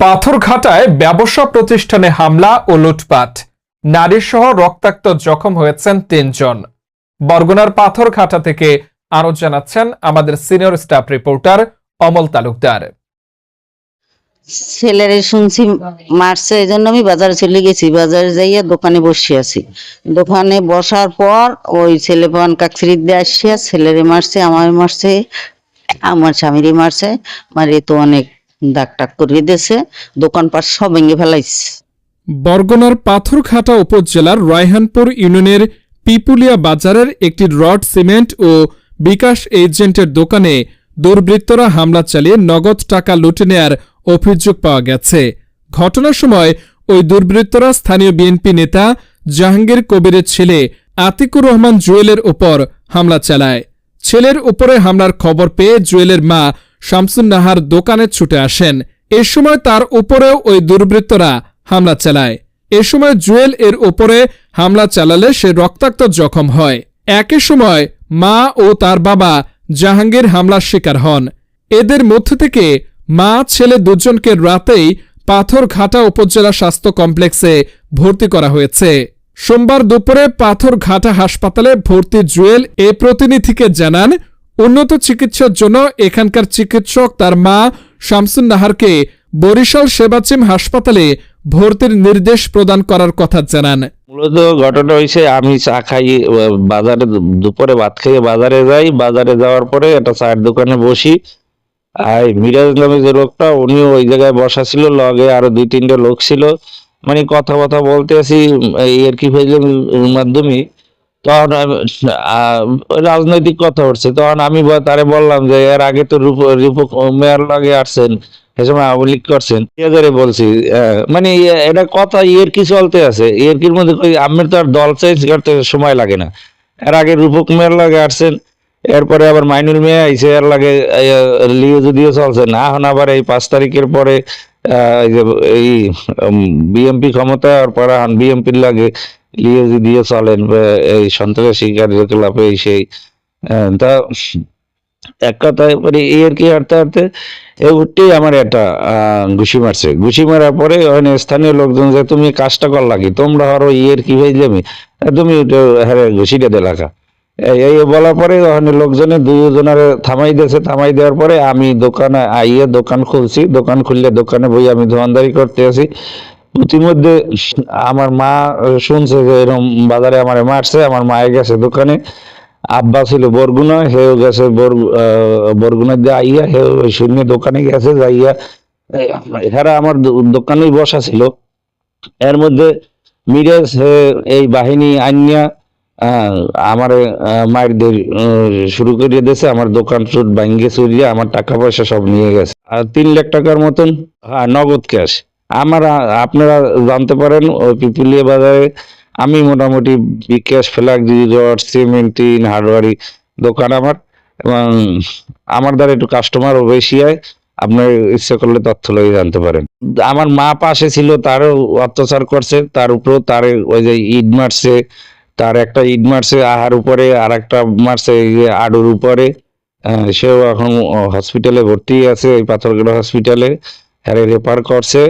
পাথরঘাটায় ব্যবসা প্রতিষ্ঠানে হামলা ও লুটপাট। নারীসহ রক্তাক্ত জখম হয়েছেন তিনজন। বরগুনার পাথরঘাটা থেকে আরও জানাচ্ছেন আমাদের senior staff reporter Amal Talukdar. ছেলেরে শুনছি মারছে এই জন্য আমি বাজারে চলে গেছি। বাজারে যাইয়া দোকানে বসে আছি। দোকানে বসার পর ওই ছেলে পান কাকফিরি দিয়ে আসিয়া ছেলেরে মারছে, আমার মারছে, আমার স্বামীরে মারছে। মারে তো অনেক দাগ টাক করিয়ে দিয়েছে, দোকানপাট সব ভেঙে ফেলাইছে। বরগুনার পাথরঘাটা উপজেলার রায়হানপুর ইউনিয়নের পিপুলিয়া বাজারের একটি রড সিমেন্ট ও বিকাশ এজেন্টের দোকানে দুর্বৃত্তরা হামলা চালিয়ে নগদ টাকা লুটে নেয়ার অভিযোগ পাওয়া গেছে। ঘটনার সময় ওই দুর্বৃত্তরা স্থানীয় বিএনপি নেতা জাহাঙ্গীর কবিরের ছেলে আতিকুর রহমান জুয়েলের উপর হামলা চালায়। ছেলের উপরে হামলার খবর পেয়ে জুয়েলের মা শামসুন নাহার দোকানে ছুটে আসেন। এ সময় তার উপরেও ওই দুর্বৃত্তরা হামলা চালায়। এ সময় জুয়েল এর উপরে হামলা চালালে সে রক্তাক্ত জখম হয়। একই সময় মা ও তার বাবা জাহাঙ্গীর হামলার শিকার হন। এদের মধ্য থেকে মা, ছেলে দুজনকে রাতেই পাথরঘাটা উপজেলা স্বাস্থ্য কমপ্লেক্সে ভর্তি করা হয়েছে। সোমবার দুপুরে পাথরঘাটা হাসপাতালে ভর্তি জুয়েল এ প্রতিনিধিকে জানান উন্নত চিকিৎসার জন্য এখানকার চিকিৎসক তার মা শামসুন নাহারকে বরিশাল সেবাচিম হাসপাতালে ভর্তির নির্দেশ প্রদান করার কথা জানান। মূলত ঘটনা হয়েছে আমি চা খাই বাজারে দুপুরে ভাত খেয়ে বাজারে যাই, বাজারে যাওয়ার পরে একটা চায়ের দোকানে বসি। আর মিরাজ নামে যে লোকটা, উনিও ওই জায়গায় বসা ছিল, লগে আরও দুই তিনটে লোক ছিল। মানে কথা কথা বলতে আছি, এই আর কি মাধ্যমে। তখন রাজনৈতিক কথা উঠছে তখন আমি তারে বললাম যে, এর আগে তো রূপ, রূপক, মেয়ার লাগে আসছেন সে সময় আওয়ামী লীগ করছেন এবারে বলছি মানে এটা কথা ইয়ের কি চলতে আছে, ইয়ের কির মধ্যে আমের তো আর দল চেঞ্জ করতে সময় লাগে না, এর আগে রূপক মেয়ের লাগে আসছেন, এরপরে আবার মাইনুল মেয়ে আইসে এর লাগে লিও যদিও চলছে না, এখন আবার এই পাঁচ তারিখের পরে এই বিএমপি ক্ষমতা আর পরে বিএমপির লাগে লিও যদিও চলেন এই সন্ত্রাসী কার্যকলাপ সেই তা এক কথায় মানে এই আর কি হাঁটতে হাঁটতে উঠতেই আমার একটা ঘুষি মারছে। ঘুষি মারার পরে ওখানে স্থানীয় লোকজন যে, তুমি কাজটা কর লাগি তোমরা আরও ইয়ের কি হয়ে যাবে? তুমি হ্যাঁ ঘুষিটা দে লাগা এই বলার পরে ওখানে লোকজনে দুজনের থামাই দিয়েছে। থামাই দেওয়ার পরে আমি দোকানে আইয়ে দোকান খুলছি। দোকান খুললে দোকানে বই আমি দোকানদারি করতে আছি ইতিমধ্যে আমার মা শুনছে যে এরকম বাজারে আমার মারছে, আমার মায়ে গেছে দোকানে। আব্বা ছিল বরগুনা, হেও গেছে বর বরগুনা দিয়ে আইয়া হেও শূন্য দোকানে গেছে, যাইয়া এরা আমার দোকানেই বসা ছিল। এর মধ্যে মিরাজ এই বাহিনী আইনিয়া আমার মায়ের শুরু করিয়ে দিয়েছে, আমার দোকান সুট ভাঙ্গে চুরিয়ে, আমার টাকা পয়সা সব নিয়ে গেছে। আর তিন লাখ টাকার মতন হ্যাঁ নগদ ক্যাশ আমার, আপনারা জানতে পারেন পিপুলিয়া বাজারে আমি মোটামুটি বিকাশ ফ্ল্যাগ রড, সিমেন্ট, টিন, হার্ডওয়ারি দোকান আমার। এবং আমার দ্বারা একটু কাস্টমারও বেশি হয়, আপনার ইচ্ছে করলে তথ্য লয়ে জানতে পারেন। আমার মা পাশে ছিল, তারও অত্যাচার করছে, তার উপরেও তার ওই যে ইট মারছে, তার একটা ইট মারছে আহার উপরে আর একটা মারছে আডুর উপরে। সেও এখন হসপিটালে ভর্তি আছে, এই পাথরগড় হসপিটালে হ্যারে রেফার করছে।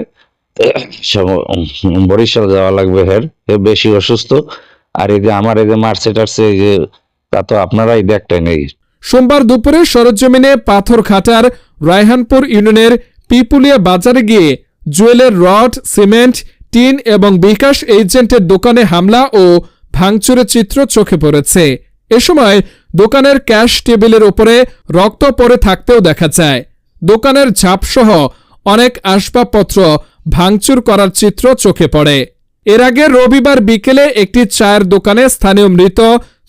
বরিশাল যাওয়া লাগবে হের বেশি অসুস্থ। আর এই যে আমার এই যে মারছে টারছে এই যে তা তো আপনারাই দেখতেন এই। সোমবার দুপুরে সরজমিনে পাথরঘাটার রায়হানপুর ইউনিয়নের পিপুলিয়া বাজারে গিয়ে জুয়েলের রড, সিমেন্ট, টিন এবং বিকাশ এজেন্টের দোকানে হামলা ও ভাঙচুরের চিত্র চোখে পড়েছে। এ সময় দোকানের ক্যাশ টেবিলের ওপরে রক্ত পড়ে থাকতেও দেখা যায়। দোকানের ঝাপসহ অনেক আসবাবপত্র ভাঙচুর করার চিত্র চোখে পড়ে। এর আগে রবিবার বিকেলে একটি চায়ের দোকানে স্থানীয় মৃত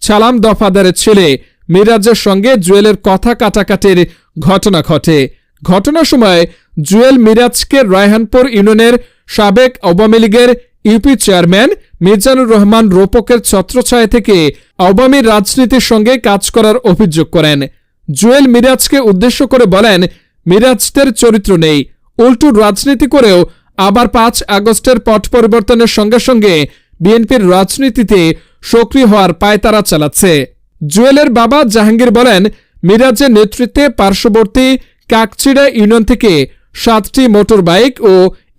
ছালাম দফাদারের ছেলে মিরাজের সঙ্গে জুয়েলের কথা কাটাকাটির ঘটনা ঘটে। ঘটনার সময় জুয়েল মিরাজকে রায়হানপুর ইউনিয়নের সাবেক আওয়ামী লীগের ইউপি চেয়ারম্যান মির্জানুর রহমান রোপকের ছত্রছায়া থেকে আওয়ামী রাজনীতির সঙ্গে কাজ করার অভিযোগ করেন। জুয়েল মিরাজকে উদ্দেশ্য করে বলেন, মিরাজদের চরিত্র নেই। উল্টু রাজনীতি করেও আবার পাঁচ আগস্টের পট পরিবর্তনের সঙ্গে সঙ্গে বিএনপির রাজনীতিতে সক্রিয় হওয়ার পায়তারা চালাচ্ছে। জুয়েলের বাবা জাহাঙ্গীর বলেন, মিরাজের নেতৃত্বে পার্শ্ববর্তী কাকচিড়া ইউনিয়ন থেকে সাতটি মোটরবাইক ও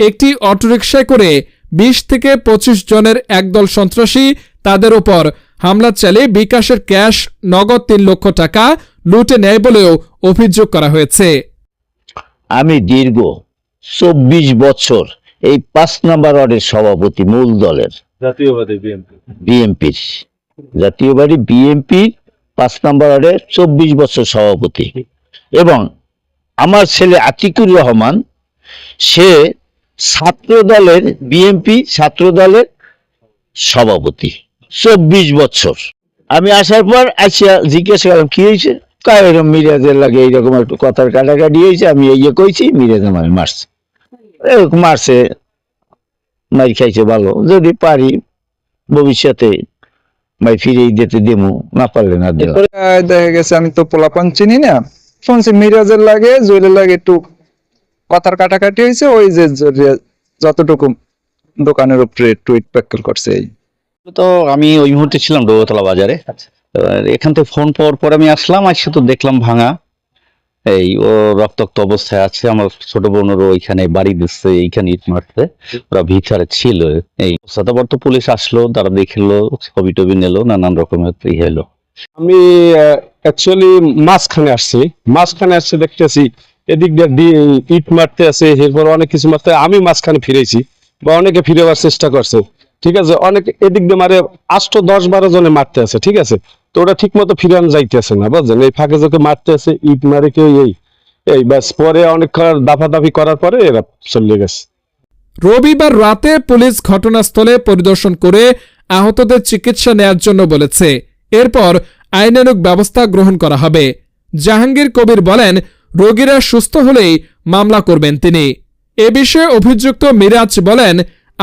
একটি অটোরিকশায় করে বিশ থেকে পঁচিশ জনের একদল সন্ত্রাসী তাদের ওপর হামলা চালিয়ে বিকাশের ক্যাশ, নগদ তিন লক্ষ টাকা লুটে নেয় বলেও অভিযোগ করা হয়েছে। আমি দীর্ঘ চব্বিশ বছর এই পাঁচ নাম্বার ওয়ার্ডের সভাপতি মূল দলের জাতীয়বাদী বিএনপি। বিএনপির। জাতীয় বাড়ি বিএনপির পাঁচ নাম্বার ওয়ার্ডের চব্বিশ বছর সভাপতি। এবং আমার ছেলে আতিকুর রহমান সে ছাত্র দলের বিএনপি ছাত্র দলের সভাপতি। চব্বিশ বছর। আমি আসার পর আসিয়া জিজ্ঞাসা করলাম কি হয়েছে? এরকম মিরাজের লাগে এইরকম একটু কথার কাটাকাটি হয়েছে আমি এই যে কইছি মিরাজ আমার মারছে। এরকম মারছে মার খাইছে ভালো। যদি পারি ভবিষ্যতে ভাই ফিরে দিতে দেবো না পারলে না দেবো দেখা গেছে আমি তো পোলাপান চিনি না। শুনছি মিরাজের লাগে জুয়েলের লাগে একটু কথার কাটাকাটি হয়েছে ওই যে যতটুকু দোকানের উপরে টুইট প্যাকেল করছে এই। তো আমি ওই মুহূর্তে ছিলাম ডোবতলা বাজারে। এবার এখান থেকে ফোন পাওয়ার পর আমি আসলাম আসে তো দেখলাম ভাঙা। এই, ও রক্তাক্ত অবস্থায় আছে, আমার ছোট বোনেরও ওইখানে বাড়ি দিচ্ছে, এইখানে ইট মারতে। ওরা ভিতরে ছিল। এই তারপর তো পুলিশ আসলো, তারা দেখল, ছবি টবি নিলো, নানান রকমের ই হলো। আমি অ্যাকচুয়ালি মাঝখানে আসছি। মাঝখানে আসছে দেখতেছি, এদিক দিয়ে ইট মারতে আছে, এরপর অনেক কিছু মারতে, আমি মাঝখানে ফিরেছি, বা অনেকে ফিরেবার চেষ্টা করছে। ঠিক আছে? অনেক এদিক দিয়ে মারে, আষ্ট দশ বারো জনে মারতে আছে, ঠিক আছে? তো ওটা ঠিক মতো ফিরান যাইতেছে না, বুঝছেন? এই ফাঁকে যোকে মারতে আছে, ইট মারে কেউ এই এই ব্যাস, পরে অনেক দাফাদাফি করার পরে এরা চলে গেছে। রবিবার রাতে পুলিশ ঘটনাস্থলে পরিদর্শন করে আহতদের চিকিৎসা নেয়ার জন্য বলেছে। এরপর আইনানুগ ব্যবস্থা গ্রহণ করা হবে। জাহাঙ্গীর কবির বলেন, রোগীরা সুস্থ হলেই মামলা করবেন তিনি। এ বিষয়ে অভিযুক্ত মিরাজ বলেন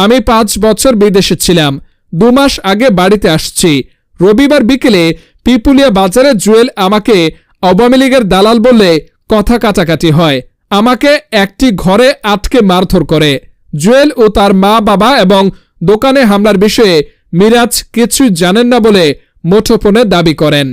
আমি পাঁচ বছর বিদেশে ছিলাম। দু মাস আগে বাড়িতে আসছি। রবিবার বিকেলে পিপুলিয়া বাজারে জুয়েল আমাকে আওয়ামী লীগের দালাল বললে কথা কাটাকাটি হয়। আমাকে একটি ঘরে আটকে মারধর করে। জুয়েল ও তার মা বাবা এবং দোকানে হামলার বিষয়ে মিরাজ কিছুই জানেন না বলে মুঠোফোনে দাবি করেন।